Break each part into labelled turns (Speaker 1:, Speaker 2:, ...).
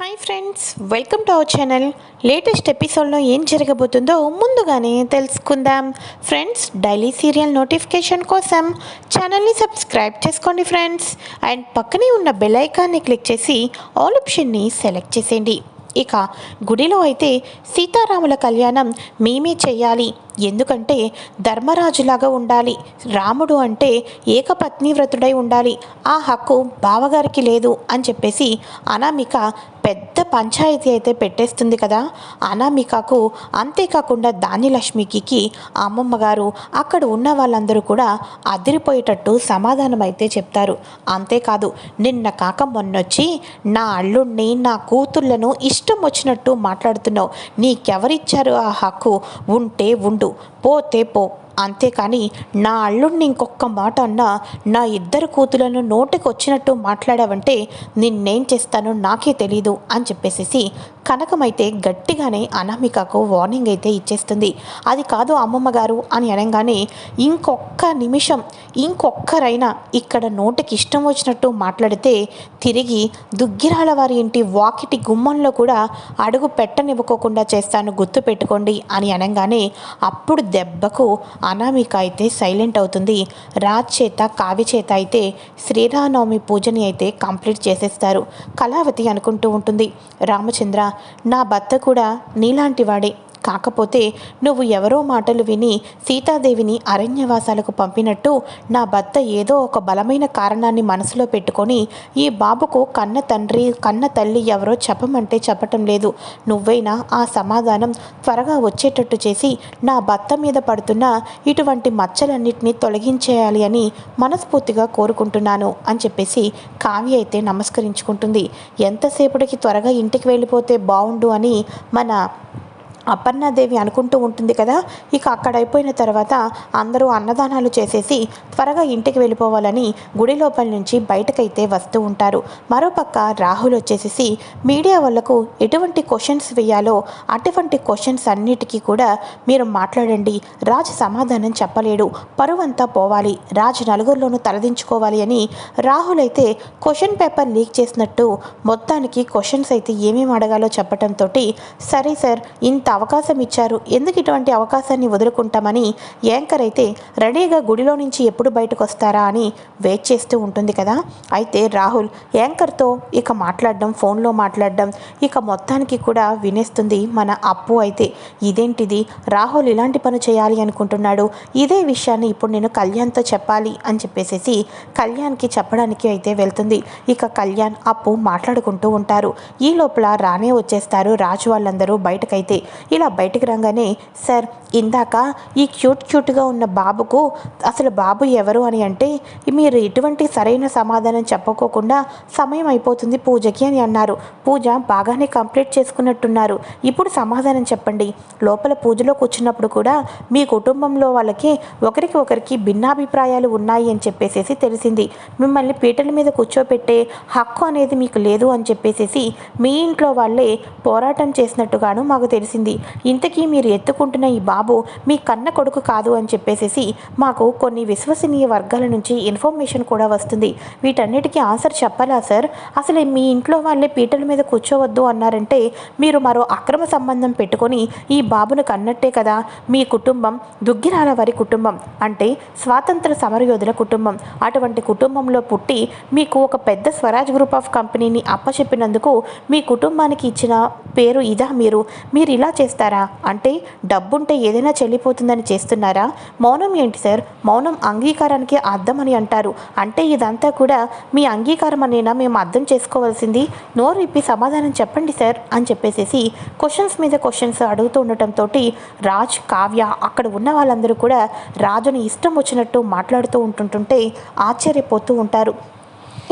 Speaker 1: Hi friends welcome to our channel. Latest ఎపిసోడ్లో ఏం జరగబోతుందో ముందుగానే తెలుసుకుందాం. ఫ్రెండ్స్ డైలీ సీరియల్ నోటిఫికేషన్ కోసం ఛానల్ని సబ్స్క్రైబ్ చేసుకోండి ఫ్రెండ్స్. అండ్ పక్కనే ఉన్న బెల్ ఐకాన్ని క్లిక్ చేసి ఆల్ ఆప్షన్ని సెలెక్ట్ చేసేయండి. ఇక గుడిలో అయితే సీతారాముల కళ్యాణం మేమే చెయ్యాలి ఎందుకంటే ధర్మరాజులాగా ఉండాలి. రాముడు అంటే ఏకపత్ని వ్రతుడై ఉండాలి. ఆ హక్కు బావగారికి లేదు అని చెప్పేసి అనామిక పెద్ద పంచాయతీ అయితే పెట్టేస్తుంది కదా. అనామికకు అంతేకాకుండా దానిలక్ష్మికి అమ్మమ్మ గారు అక్కడ ఉన్న వాళ్ళందరూ కూడా అదిరిపోయేటట్టు సమాధానం అయితే చెప్తారు. అంతేకాదు నిన్న కాక మొన్నొచ్చి నా అల్లుణ్ణి నా కూతుళ్ళను ఇష్టం వచ్చినట్టు మాట్లాడుతున్నావు. నీకెవరిచ్చారు ఆ హక్కు? ఉంటే ఉండు పోతే పో. అంతేకాని నా అల్లుడిని ఇంకొక మాట అన్నా నా ఇద్దరు కూతులను నోటికి వచ్చినట్టు మాట్లాడావంటే నిన్నేం చేస్తానో నాకే తెలీదు అని చెప్పేసేసి కనకమైతే గట్టిగానే అనామికకు వార్నింగ్ అయితే ఇచ్చేస్తుంది. అది కాదు అమ్మమ్మ గారు అని అనగానే ఇంకొక్క నిమిషం ఇంకొక్కరైనా ఇక్కడ నోటికి ఇష్టం వచ్చినట్టు మాట్లాడితే తిరిగి దుగ్గిరాల వారి ఇంటి వాకిటి గుమ్మంలో కూడా అడుగు పెట్టనివ్వకోకుండా చేస్తాను గుర్తు పెట్టుకోండి అని అనగానే అప్పుడు దెబ్బకు అనామిక అయితే సైలెంట్ అవుతుంది. రాజ్ చేత చేత అయితే శ్రీరామనవమి పూజని అయితే కంప్లీట్ చేసేస్తారు. కళావతి అనుకుంటూ ఉంటుంది. రామచంద్ర నా భర్త కూడా నీలాంటివాడే కాకపోతే నువ్వు ఎవరో మాటలు విని సీతాదేవిని అరణ్యవాసాలకు పంపినట్టు నా భర్త ఏదో ఒక బలమైన కారణాన్ని మనసులో పెట్టుకొని ఈ బాబుకు కన్న తండ్రి కన్న తల్లి ఎవరో చెప్పమంటే చెప్పటం లేదు. నువ్వైనా ఆ సమాధానం త్వరగా వచ్చేటట్టు చేసి నా భర్త మీద పడుతున్న ఇటువంటి మచ్చలన్నింటినీ తొలగించేయాలి అని మనస్ఫూర్తిగా కోరుకుంటున్నాను అని చెప్పేసి కావ్య అయితే నమస్కరించుకుంటుంది. ఎంతసేపటికి త్వరగా ఇంటికి వెళ్ళిపోతే బాగుండు అని మన అపర్ణాదేవి అనుకుంటూ ఉంటుంది కదా? ఇక అక్కడ అయిపోయిన తర్వాత అందరూ అన్నదానాలు చేసేసి త్వరగా ఇంటికి వెళ్ళిపోవాలని గుడి లోపల నుంచి బయటకైతే వస్తూ ఉంటారు. మరోపక్క రాహుల్ వచ్చేసేసి మీడియా వాళ్ళకు ఎటువంటి క్వశ్చన్స్ వేయాలో అటువంటి క్వశ్చన్స్ అన్నిటికీ కూడా మీరు మాట్లాడండి రాజ్ సమాధానం చెప్పలేడు పరువంతా పోవాలి రాజ్ నలుగురిలోనూ తలదించుకోవాలి అని రాహుల్ అయితే క్వశ్చన్ పేపర్ లీక్ చేసినట్టు మొత్తానికి క్వశ్చన్స్ అయితే ఏమేమి అడగాలో చెప్పడంతో సరే సార్ ఇంత అవకాశం ఇచ్చారు ఎందుకు ఇటువంటి అవకాశాన్ని వదులుకుంటామని యాంకర్ అయితే రెడీగా గుడిలో నుంచి ఎప్పుడు బయటకు వస్తారా అని వెయిట్ చేస్తూ ఉంటుంది కదా. అయితే రాహుల్ యాంకర్తో ఇక మాట్లాడడం ఫోన్లో మాట్లాడడం ఇక మొత్తానికి కూడా వినేస్తుంది మన అప్పు అయితే. ఇదేంటిది? రాహుల్ ఇలాంటి పని చేయాలి అనుకుంటున్నాడు. ఇదే విషయాన్ని ఇప్పుడు నేను కళ్యాణ్తో చెప్పాలి అని చెప్పేసేసి కళ్యాణ్కి చెప్పడానికి అయితే వెళ్తుంది. ఇక కళ్యాణ్ అప్పు మాట్లాడుకుంటూ ఉంటారు. ఈ లోపల రానే వచ్చేస్తారు రాజు వాళ్ళందరూ బయటకైతే. ఇలా బయటకు రాగానే సార్ ఇందాక ఈ క్యూట్ క్యూట్గా ఉన్న బాబుకు అసలు బాబు ఎవరు అని అంటే మీరు ఎటువంటి సరైన సమాధానం చెప్పుకోకుండా సమయం అయిపోతుంది పూజకి అని అన్నారు. పూజ బాగానే కంప్లీట్ చేసుకున్నట్టున్నారు. ఇప్పుడు సమాధానం చెప్పండి. లోపల పూజలో కూర్చున్నప్పుడు కూడా మీ కుటుంబంలో వాళ్ళకి ఒకరికి ఒకరికి భిన్నాభిప్రాయాలు ఉన్నాయి అని చెప్పేసేసి తెలిసింది. మిమ్మల్ని పీటల మీద కూర్చోపెట్టే హక్కు అనేది మీకు లేదు అని చెప్పేసేసి మీ ఇంట్లో వాళ్ళే పోరాటం చేసినట్టుగాను మాకు తెలిసింది. ఇంతకీ మీరు ఎత్తుకుంటున్న ఈ బాబు మీ కన్న కొడుకు కాదు అని చెప్పేసేసి మాకు కొన్ని విశ్వసనీయ వర్గాల నుంచి ఇన్ఫర్మేషన్ కూడా వస్తుంది. వీటన్నిటికీ ఆన్సర్ చెప్పాలా సార్? అసలు మీ ఇంట్లో వాళ్ళే పీటల మీద కూర్చోవద్దు అన్నారంటే మీరు మరో అక్రమ సంబంధం పెట్టుకొని ఈ బాబును కన్నట్టే కదా? మీ కుటుంబం దుగ్గిరాల వారి కుటుంబం అంటే స్వాతంత్ర సమరయోధుల కుటుంబం. అటువంటి కుటుంబంలో పుట్టి మీకు ఒక పెద్ద స్వరాజ్ గ్రూప్ ఆఫ్ కంపెనీని అప్పచెప్పినందుకు మీ కుటుంబానికి ఇచ్చిన పేరు ఇదా మీరు? మీరు ఇలా చేస్తారా? అంటే డబ్బుంటే ఏదైనా చెల్లిపోతుందని చేస్తున్నారా? మౌనం ఏంటి సార్? మౌనం అంగీకారానికి అర్థం అని అంటారు. అంటే ఇదంతా కూడా మీ అంగీకారం అనేనా మేము అర్థం చేసుకోవాల్సింది. నోరు ఇప్పి సమాధానం చెప్పండి సార్ అని చెప్పేసేసి క్వశ్చన్స్ మీద క్వశ్చన్స్ అడుగుతూ ఉండటంతో రాజ్ కావ్య అక్కడ ఉన్న వాళ్ళందరూ కూడా రాజుని ఇష్టం వచ్చినట్టు మాట్లాడుతూ ఉంటుంటుంటే ఆశ్చర్యపోతూ ఉంటారు.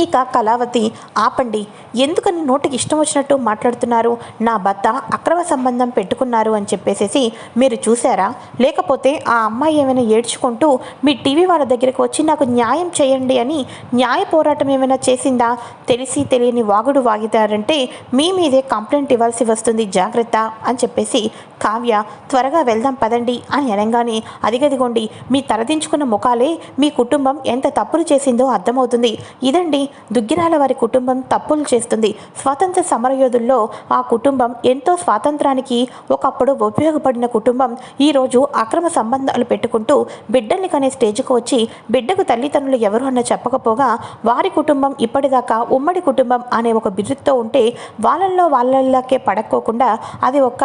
Speaker 1: ఇక కళావతి ఆపండి. ఎందుకని నోటికి ఇష్టం వచ్చినట్టు మాట్లాడుతున్నారు? నా భర్త అక్రమ సంబంధం పెట్టుకున్నారు అని చెప్పేసేసి మీరు చూసారా లేకపోతే ఆ అమ్మాయి ఏమైనా ఏడ్చుకుంటూ మీ టీవీ వాళ్ళ దగ్గరికి వచ్చి నాకు న్యాయం చేయండి అని న్యాయ పోరాటం ఏమైనా చేసిందా? తెలిసి తెలియని వాగుడు వాగితారంటే మీ మీదే కంప్లైంట్ ఇవ్వాల్సి వస్తుంది జాగ్రత్త అని చెప్పేసి కావ్య త్వరగా వెళ్దాం పదండి అని అనగానే అదిగదిగోండి మీ తలదించుకున్న ముఖాలే మీ కుటుంబం ఎంత తప్పులు చేసిందో అర్థమవుతుంది. ఇదండి దుగ్గిరాల వారి కుటుంబం తప్పులు చేస్తుంది. స్వాతంత్ర సమరయోధుల్లో ఆ కుటుంబం ఎంతో స్వాతంత్రానికి ఒకప్పుడు ఉపయోగపడిన కుటుంబం. ఈరోజు అక్రమ సంబంధాలు పెట్టుకుంటూ బిడ్డల్ని కనే స్టేజ్కు వచ్చి బిడ్డకు తల్లిదండ్రులు ఎవరు అన్న చెప్పకపోగా వారి కుటుంబం ఇప్పటిదాకా ఉమ్మడి కుటుంబం అనే ఒక బిరుదుతో ఉంటే వాళ్ళల్లో వాళ్ళకే పడక్కోకుండా అది ఒక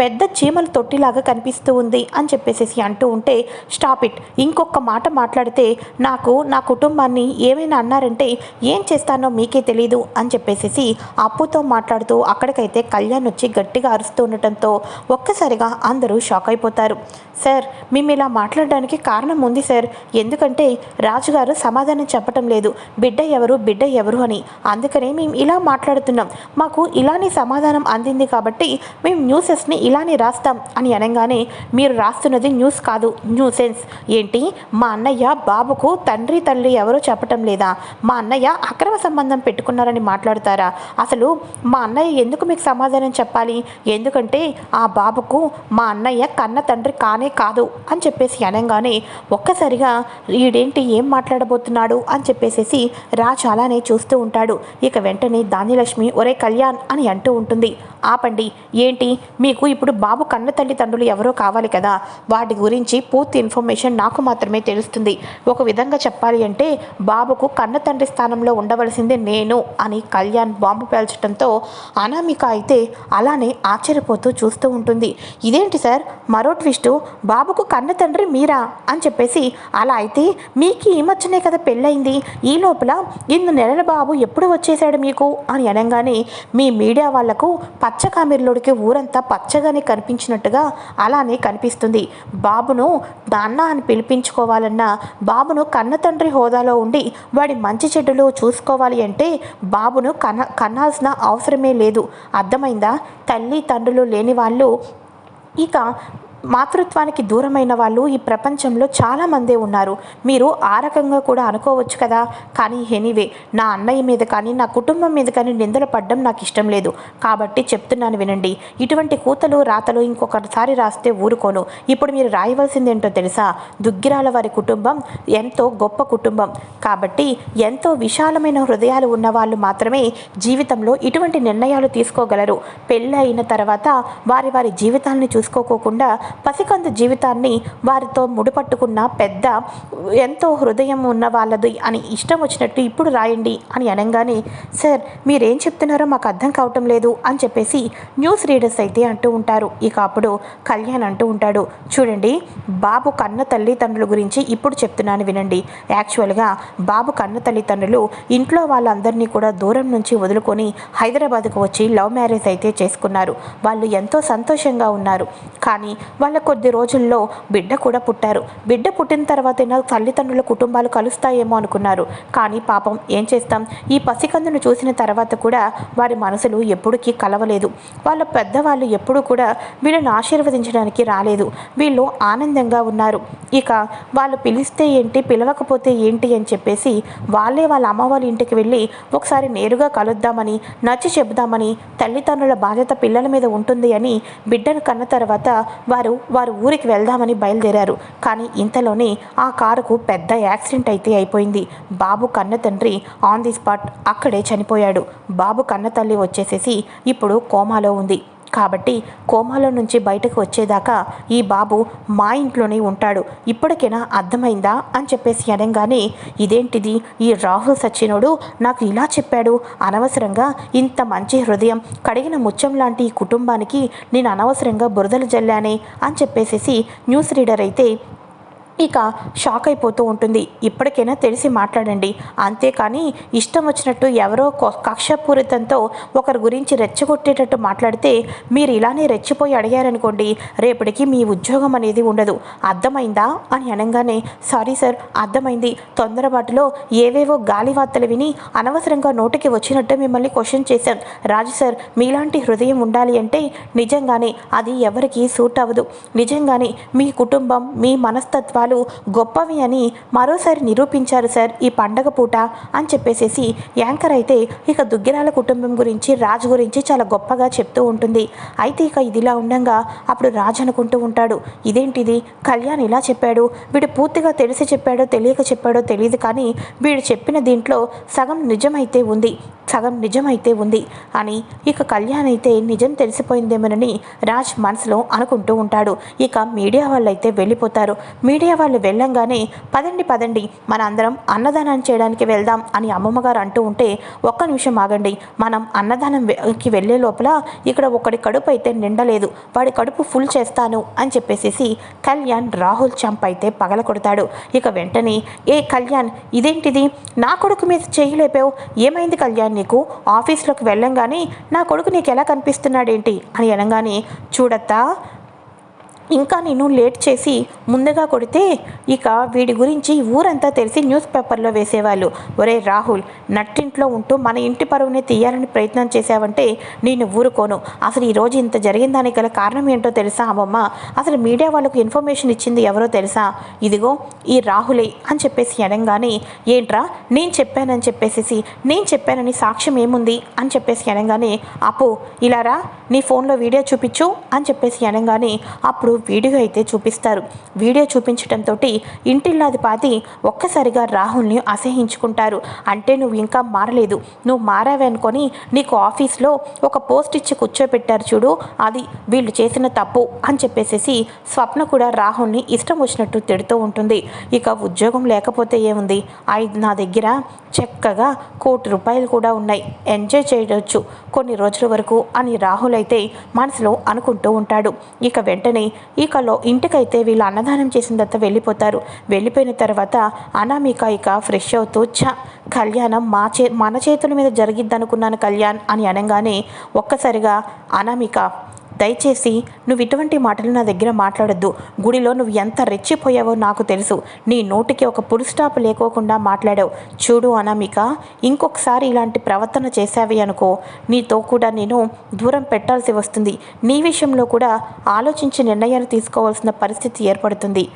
Speaker 1: పెద్ద చీమల తొట్టిలాగా కనిపిస్తూ ఉంది అని చెప్పేసి అంటూ ఉంటే స్టాప్ ఇట్. ఇంకొక మాట మాట్లాడితే నాకు నా కుటుంబాన్ని ఏమైనా అన్నారంటే ఏం చేస్తానో మీకే తెలీదు అని చెప్పేసి అప్పుతో మాట్లాడుతూ అక్కడికైతే కళ్యాణ్ వచ్చి గట్టిగా అరుస్తూ ఉండటంతో ఒక్కసారిగా అందరూ షాక్ అయిపోతారు. సార్ మేము ఇలా మాట్లాడడానికి కారణం ఉంది సార్. ఎందుకంటే రాజుగారు సమాధానం చెప్పటం లేదు. బిడ్డ ఎవరు బిడ్డ ఎవరు అని. అందుకనే మేము ఇలా మాట్లాడుతున్నాం. మాకు ఇలానే సమాధానం అందింది కాబట్టి మేము న్యూసెస్ని ఇలానే రాస్తాం అని అనగానే మీరు రాస్తున్నది న్యూస్ కాదు న్యూసెన్స్. ఏంటి? మా అన్నయ్య బాబుకు తండ్రి తల్లి ఎవరో చెప్పటం లేదా? మా అన్నయ్య అక్రమ సంబంధం పెట్టుకున్నారని మాట్లాడతారా? అసలు మా అన్నయ్య ఎందుకు మీకు సమాధానం చెప్పాలి? ఎందుకంటే ఆ బాబుకు మా అన్నయ్య కన్న తండ్రి కానే కాదు అని చెప్పేసి అనగానే ఒక్కసారిగా ఈడేంటి ఏం మాట్లాడబోతున్నాడు అని చెప్పేసేసి రాజు అలానే చూస్తూ ఉంటాడు. ఇక వెంటనే దానిలక్ష్మి ఒరే కళ్యాణ్ అని అంటూ ఉంటుంది. ఆపండి. ఏంటి? మీకు ఇప్పుడు బాబు కన్న తల్లిదండ్రులు ఎవరో కావాలి కదా? వాటి గురించి పూర్తి ఇన్ఫర్మేషన్ నాకు మాత్రమే తెలుస్తుంది. ఒక విధంగా చెప్పాలి అంటే బాబుకు కన్న తండ్రి స్థానంలో ఉండవలసిందే నేను అని కళ్యాణ్ బాంబు పేల్చడంతో అనామిక అయితే అలానే ఆశ్చర్యపోతూ చూస్తూ ఉంటుంది. ఇదేంటి సార్? మరో ట్విస్టు. బాబుకు కన్న తండ్రి మీరా? అని చెప్పేసి అలా అయితే మీకు ఈ మధ్యనే కదా పెళ్ళయింది. ఈ లోపల ఇన్ని నెలల బాబు ఎప్పుడు వచ్చేసాడు మీకు? అని అనగానే మీ మీడియా వాళ్ళకు పచ్చ కామెర్లోడికి ఊరంతా పచ్చగానే కనిపించినట్టుగా అలానే కనిపిస్తుంది. బాబును నాన్న అని పిలిపించుకోవాలన్నా బాబును కన్న తండ్రి హోదాలో ఉండి వాడి మంచి చెడ్డలు చూసుకోవాలి అంటే బాబును కన కనాల్సిన అవసరమే లేదు. అర్థమైందా? తల్లి తండ్రులు లేని వాళ్ళు ఇక మాతృత్వానికి దూరమైన వాళ్ళు ఈ ప్రపంచంలో చాలామందే ఉన్నారు. మీరు ఆ రకంగా కూడా అనుకోవచ్చు కదా? కానీ ఎనీవే నా అన్నయ్య మీద కానీ నా కుటుంబం మీద కానీ నిందలు పడ్డం నాకు ఇష్టం లేదు. కాబట్టి చెప్తున్నాను వినండి. ఇటువంటి కూతలు రాతలు ఇంకొకసారి రాస్తే ఊరుకోను. ఇప్పుడు మీరు రాయవలసింది ఏంటో తెలుసా? దుగ్గిరాల వారి కుటుంబం ఎంతో గొప్ప కుటుంబం. కాబట్టి ఎంతో విశాలమైన హృదయాలు ఉన్న వాళ్ళు మాత్రమే జీవితంలో ఇటువంటి నిర్ణయాలు తీసుకోగలరు. పెళ్ళి అయిన తర్వాత వారి వారి జీవితాలను చూసుకోకోకుండా పసికందు జీవితాన్ని వారితో ముడిపట్టుకున్న పెద్ద ఎంతో హృదయం ఉన్న వాళ్ళది అని ఇష్టం వచ్చినట్టు ఇప్పుడు రాయండి అని అనగానే సార్ మీరేం చెప్తున్నారో మాకు అర్థం కావటం లేదు అని చెప్పేసి న్యూస్ రీడర్స్ అయితే అంటూ ఉంటారు. ఇక అప్పుడు కళ్యాణ్ అంటూ ఉంటాడు చూడండి బాబు కన్న తల్లిదండ్రుల గురించి ఇప్పుడు చెప్తున్నాను వినండి. యాక్చువల్గా బాబు కన్న తల్లిదండ్రులు ఇంట్లో వాళ్ళందరినీ కూడా దూరం నుంచి వదులుకొని హైదరాబాద్కు వచ్చి లవ్ మ్యారేజ్ అయితే చేసుకున్నారు. వాళ్ళు ఎంతో సంతోషంగా ఉన్నారు. కానీ వాళ్ళ కొద్ది రోజుల్లో బిడ్డ కూడా పుట్టారు. బిడ్డ పుట్టిన తర్వాతైనా తల్లిదండ్రుల కుటుంబాలు కలుస్తాయేమో అనుకున్నారు. కానీ పాపం ఏం చేస్తాం? ఈ పసికందును చూసిన తర్వాత కూడా వారి మనసులు ఎప్పటికీ కలవలేదు. వాళ్ళ పెద్దవాళ్ళు ఎప్పుడూ కూడా వీళ్ళని ఆశీర్వదించడానికి రాలేదు. వీళ్ళు ఆనందంగా ఉన్నారు. ఇక వాళ్ళు పిలిస్తే ఏంటి? పిలవకపోతే ఏంటి? అని చెప్పేసి వాళ్ళే వాళ్ళ అమ్మ వాళ్ళ ఇంటికి వెళ్ళి ఒకసారి నేరుగా కలుద్దామని నచ్చి చెబుదామని తల్లిదండ్రుల బాధ్యత పిల్లల మీద ఉంటుంది అని బిడ్డను కన్న తర్వాత వారు వారు ఊరికి వెళ్దామని బయలుదేరారు. కానీ ఇంతలోనే ఆ కారుకు పెద్ద యాక్సిడెంట్ అయితే అయిపోయింది. బాబు కన్న తండ్రి ఆన్ ది స్పాట్ అక్కడే చనిపోయాడు. బాబు కన్న తల్లి వచ్చేసేసి ఇప్పుడు కోమాలో ఉంది. కాబట్టి కోమాలో నుంచి బయటకు వచ్చేదాకా ఈ బాబు మా ఇంట్లోనే ఉంటాడు. ఇప్పటికైనా అర్థమైందా? అని చెప్పేసి అనగానే ఇదేంటిది? ఈ రాహుల్ సచ్చినోడు నాకు ఇలా చెప్పాడు. అనవసరంగా ఇంత మంచి హృదయం కడిగిన ముత్యం లాంటి ఈ కుటుంబానికి నేను అనవసరంగా బురదలు జల్లానే అని చెప్పేసేసి న్యూస్ రీడర్ అయితే ఇక షాక్ అయిపోతూ ఉంటుంది. ఇప్పటికైనా తెలిసి మాట్లాడండి. అంతేకాని ఇష్టం వచ్చినట్టు ఎవరో కక్షపూరితంతో ఒకరి గురించి రెచ్చగొట్టేటట్టు మాట్లాడితే మీరు ఇలానే రెచ్చిపోయి అడిగారనుకోండి రేపటికి మీ ఉద్యోగం అనేది ఉండదు. అర్థమైందా? అని అనగానే సారీ సార్ అర్థమైంది. తొందరపాటులో ఏవేవో గాలి వార్తలు విని అనవసరంగా నోటికి వచ్చినట్టు మిమ్మల్ని క్వశ్చన్ చేశాం. రాజు సార్ మీలాంటి హృదయం ఉండాలి అంటే నిజంగానే అది ఎవరికి సూట్ అవ్వదు. నిజంగానే మీ కుటుంబం మీ మనస్తత్వాలు పండగలు గొప్పవి అని మరోసారి నిరూపించారు సార్ ఈ పండగ పూట అని చెప్పేసేసి యాంకర్ అయితే ఇక దుగ్గిరాల కుటుంబం గురించి రాజు గురించి చాలా గొప్పగా చెప్తూ ఉంటుంది. అయితే ఇక ఇదిలా ఉండగా అప్పుడు రాజు అనుకుంటూ ఉంటాడు. ఇదేంటిది? కళ్యాణ్ ఇలా చెప్పాడు. వీడు పూర్తిగా తెలిసి చెప్పాడో తెలియక చెప్పాడో తెలియదు కానీ వీడు చెప్పిన దీంట్లో సగం నిజమైతే ఉంది. సగం నిజమైతే ఉంది అని ఇక కళ్యాణ్ అయితే నిజం తెలిసిపోయిందేమోనని రాజ్ మనసులో అనుకుంటూ ఉంటాడు. ఇక మీడియా వాళ్ళైతే వెళ్ళిపోతారు. మీడియా వాళ్ళు వెళ్ళంగానే పదండి పదండి మన అందరం అన్నదానం చేయడానికి వెళ్దాం అని అమ్మమ్మగారు అంటూ ఉంటే ఒక్క నిమిషం ఆగండి. మనం అన్నదానంకి వెళ్ళే లోపల ఇక్కడ ఒకటి కడుపు అయితే నిండలేదు. వాడి కడుపు ఫుల్ చేస్తాను అని చెప్పేసేసి కళ్యాణ్ రాహుల్ చంప్ అయితే పగల కొడతాడు. ఇక వెంటనే ఏ కళ్యాణ్ ఇదేంటిది? నా కొడుకు మీద చేయలేపావు ఏమైంది కళ్యాణ్ నీకు? ఆఫీస్లోకి వెళ్ళంగానే నా కొడుకు నీకు ఎలా కనిపిస్తున్నాడేంటి? అని అనగానే చూడత్తా ఇంకా నేను లేట్ చేసి ముందుగా కొడితే ఇక వీడి గురించి ఊరంతా తెలిసి న్యూస్ పేపర్లో వేసేవాళ్ళు. ఒరే రాహుల్ నట్టింట్లో ఉంటూ మన ఇంటి పరువుని తీయాలని ప్రయత్నం చేశావంటే నేను ఊరుకోను. అసలు ఈరోజు ఇంత జరిగిన దానికి గల కారణం ఏంటో తెలుసా అమ్మమ్మ? అసలు మీడియా వాళ్ళకు ఇన్ఫర్మేషన్ ఇచ్చింది ఎవరో తెలుసా? ఇదిగో ఈ రాహులే అని చెప్పేసి అనగానే ఏంట్రా? నేను చెప్పానని చెప్పేసి నేను చెప్పానని సాక్ష్యం ఏముంది? అని చెప్పేసి అనగానే అప్పు ఇలారా నీ ఫోన్లో వీడియో చూపించు అని చెప్పేసి అనగానే అప్పుడు వీడియో అయితే చూపిస్తారు. వీడియో చూపించడంతో ఇంటిల్లాది పాతి ఒక్కసారిగా రాహుల్ని అసహించుకుంటారు. అంటే నువ్వు ఇంకా మారలేదు. నువ్వు మారావే అనుకొని నీకు ఆఫీస్లో ఒక పోస్ట్ ఇచ్చి కూర్చోపెట్టారు చూడు. అది వీళ్ళు చేసిన తప్పు అని చెప్పేసేసి స్వప్న కూడా రాహుల్ని ఇష్టం వచ్చినట్టు తిడుతూ ఉంటుంది. ఇక ఉద్యోగం లేకపోతే ఏముంది? ఐదు నా దగ్గర చక్కగా కోటి రూపాయలు కూడా ఉన్నాయి. ఎంజాయ్ చేయవచ్చు కొన్ని రోజుల వరకు అని రాహుల్ అయితే మనసులో అనుకుంటూ ఉంటాడు. ఇక వెంటనే ఇకలో ఇంటికైతే వీళ్ళు అన్నదానం చేసిన తర్వాత వెళ్ళిపోతారు. వెళ్ళిపోయిన తర్వాత అనామిక ఇక ఫ్రెష్ అవుతూ చ కళ్యాణం మా చే మన చేతుల మీద జరిగిద్దనుకున్నాను కళ్యాణ్ అని అనగానే ఒక్కసారిగా అనామిక దయచేసి నువ్వు ఇటువంటి మాటలు నా దగ్గర మాట్లాడొద్దు. గుడిలో నువ్వు ఎంత రెచ్చిపోయావో నాకు తెలుసు. నీ నోటికి ఒక పురు స్టాప్ లేకోకుండా మాట్లాడావు. చూడు అనామిక ఇంకొకసారి ఇలాంటి ప్రవర్తన చేశావి అనుకో. నీతో కూడా నేను దూరం పెట్టాల్సి వస్తుంది. నీ విషయంలో కూడా ఆలోచించి నిర్ణయాలు తీసుకోవాల్సిన పరిస్థితి ఏర్పడుతుంది.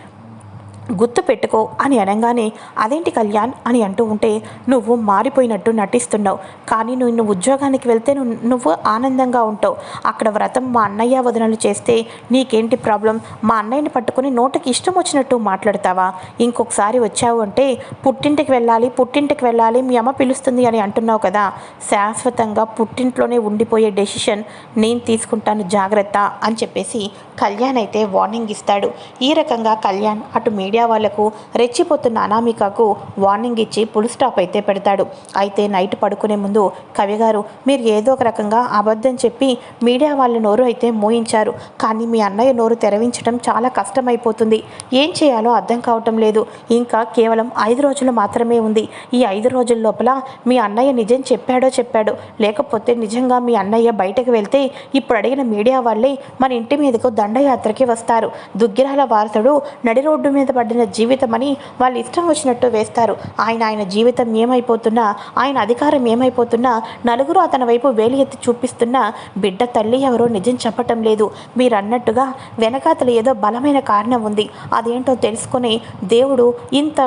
Speaker 1: గుర్తు పెట్టుకో అని అనగానే అదేంటి కళ్యాణ్? అని అంటూ ఉంటే నువ్వు మారిపోయినట్టు నటిస్తున్నావు. కానీ నువ్వు నువ్వు ఉద్యోగానికి వెళ్తే నువ్వు నువ్వు ఆనందంగా ఉంటావు. అక్కడ వ్రతం మా అన్నయ్య వదనలు చేస్తే నీకేంటి ప్రాబ్లం? మా అన్నయ్యని పట్టుకుని నోటికి ఇష్టం వచ్చినట్టు మాట్లాడతావా? ఇంకొకసారి వచ్చావు అంటే పుట్టింటికి వెళ్ళాలి పుట్టింటికి వెళ్ళాలి మీ అమ్మ పిలుస్తుంది అని అంటున్నావు కదా. శాశ్వతంగా పుట్టింట్లోనే ఉండిపోయే డెసిషన్ నేను తీసుకుంటాను జాగ్రత్త అని చెప్పేసి కళ్యాణ్ అయితే వార్నింగ్ ఇస్తాడు. ఈ రకంగా కళ్యాణ్ అటు మీడియా వాళ్ళకు రెచ్చిపోతున్న అనామికకు వార్నింగ్ ఇచ్చి పుల్ స్టాప్ అయితే పెడతాడు. అయితే నైట్ పడుకునే ముందు కవి గారు మీరు ఏదో ఒక రకంగా అబద్ధం చెప్పి మీడియా వాళ్ళ నోరు అయితే మోయించారు. కానీ మీ అన్నయ్య నోరు తెరవించడం చాలా కష్టమైపోతుంది. ఏం చేయాలో అర్థం కావటం లేదు. ఇంకా కేవలం ఐదు రోజులు మాత్రమే ఉంది. ఈ ఐదు రోజుల లోపల మీ అన్నయ్య నిజం చెప్పాడో చెప్పాడు. లేకపోతే నిజంగా మీ అన్నయ్య బయటకు వెళ్తే ఇప్పుడు అడిగిన మీడియా వాళ్ళే మన ఇంటి మీదకు దండయాత్రకి వస్తారు. దుగ్గిరాల వారసుడు నడి రోడ్డు మీద పడిన జీవితమని వాళ్ళు ఇష్టం వచ్చినట్టు వేస్తారు. ఆయన ఆయన జీవితం ఏమైపోతున్నా ఆయన అధికారం ఏమైపోతున్నా నలుగురు అతని వైపు వేలి ఎత్తి చూపిస్తున్నా బిడ్డ తల్లి ఎవరో నిజం చెప్పటం లేదు. మీరన్నట్టుగా వెనకాతలు ఏదో బలమైన కారణం ఉంది. అదేంటో తెలుసుకొని దేవుడు ఇంత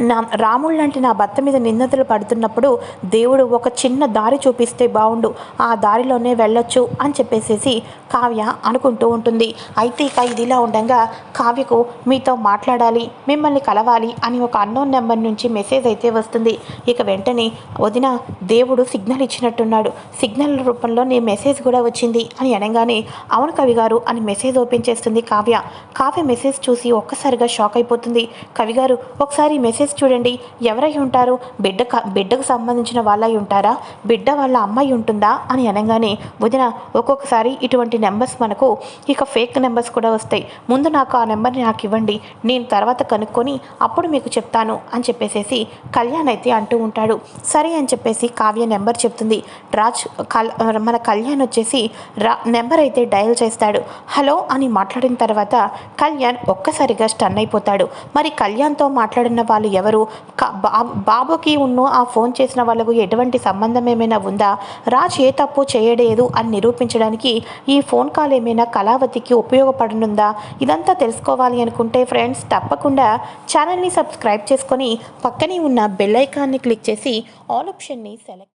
Speaker 1: నా రాముడు లాంటి నా భర్త మీద నిందితులు పడుతున్నప్పుడు దేవుడు ఒక చిన్న దారి చూపిస్తే బాగుండు ఆ దారిలోనే వెళ్ళొచ్చు అని చెప్పేసేసి కావ్య అనుకుంటూ ఉంటుంది. అయితే ఇక ఇదిలా ఉండగా కావ్యకు మీతో మాట్లాడాలి మిమ్మల్ని కలవాలి అని ఒక అన్నోన్ నెంబర్ నుంచి మెసేజ్ అయితే వస్తుంది. ఇక వెంటనే వదిన దేవుడు సిగ్నల్ ఇచ్చినట్టున్నాడు. సిగ్నల్ రూపంలో నీ మెసేజ్ కూడా వచ్చింది అని అనగానే అవును కవి గారు అని మెసేజ్ ఓపెన్ చేస్తుంది కావ్య. కావ్య మెసేజ్ చూసి ఒక్కసారిగా షాక్ అయిపోతుంది. కవి గారు ఒకసారి మెసేజ్ చేసి చూడండి ఎవరై ఉంటారు? బిడ్డ క- బిడ్డకు సంబంధించిన వాళ్ళై ఉంటారా? బిడ్డ వాళ్ళ అమ్మాయి ఉంటుందా? అని అనగానే వదిన ఒక్కొక్కసారి ఇటువంటి నెంబర్స్ మనకు ఇక ఫేక్ నెంబర్స్ కూడా వస్తాయి. ముందు నాకు ఆ నెంబర్ని నాకు ఇవ్వండి. నేను తర్వాత కనుక్కొని అప్పుడు మీకు చెప్తాను అని చెప్పేసేసి కళ్యాణ్ అయితే అంటూ ఉంటాడు. సరే అని చెప్పేసి కావ్య నెంబర్ చెప్తుంది. రాజ్ కల్ మన కళ్యాణ్ వచ్చేసి రా నెంబర్ అయితే డయల్ చేస్తాడు. హలో అని మాట్లాడిన తర్వాత కళ్యాణ్ ఒక్కసారిగా స్టన్ అయిపోతాడు. మరి కళ్యాణ్తో మాట్లాడిన వాళ్ళు ఎవరు? బాబుకి ఉన్న ఆ ఫోన్ చేసిన వాళ్ళకు ఎటువంటి సంబంధం ఏమైనా ఉందా? రాజ్ ఏ తప్పు చేయలేదు అని నిరూపించడానికి ఈ ఫోన్ కాల్ ఏమైనా కళావతికి ఉపయోగపడనుందా? ఇదంతా తెలుసుకోవాలి అనుకుంటే ఫ్రెండ్స్ తప్పకుండా ఛానల్ని సబ్స్క్రైబ్ చేసుకొని పక్కనే ఉన్న బెల్ ఐకాన్ని క్లిక్ చేసి ఆల్ ఆప్షన్ని సెలెక్ట్